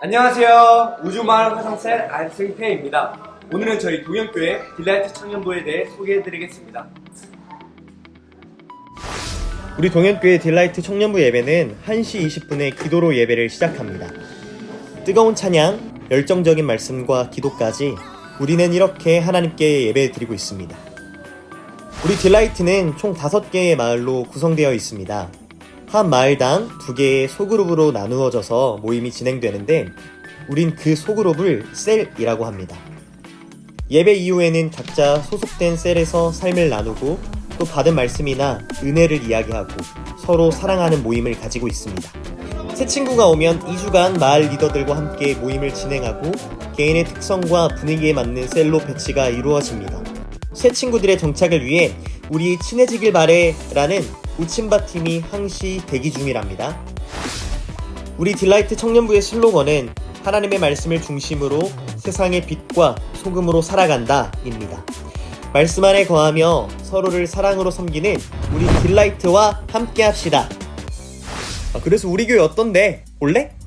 안녕하세요. 우주마을 화성셀 안승태입니다. 오늘은 저희 동현교회 딜라이트 청년부에 대해 소개해드리겠습니다. 우리 동현교회 딜라이트 청년부 예배는 1시 20분에 기도로 예배를 시작합니다. 뜨거운 찬양, 열정적인 말씀과 기도까지 우리는 이렇게 하나님께 예배 드리고 있습니다. 우리 딜라이트는 총 5개의 마을로 구성되어 있습니다. 한 마을당 2개의 소그룹으로 나누어져서 모임이 진행되는데 우린 그 소그룹을 셀이라고 합니다. 예배 이후에는 각자 소속된 셀에서 삶을 나누고 또 받은 말씀이나 은혜를 이야기하고 서로 사랑하는 모임을 가지고 있습니다. 새 친구가 오면 2주간 마을 리더들과 함께 모임을 진행하고 개인의 특성과 분위기에 맞는 셀로 배치가 이루어집니다. 새 친구들의 정착을 위해 우리 친해지길 바래 라는 우침바 팀이 항시 대기 중이랍니다. 우리 딜라이트 청년부의 슬로건은 하나님의 말씀을 중심으로 세상의 빛과 소금으로 살아간다입니다. 말씀 안에 거하며 서로를 사랑으로 섬기는 우리 딜라이트와 함께 합시다. 아, 그래서 우리 교회 어떤데? 올래?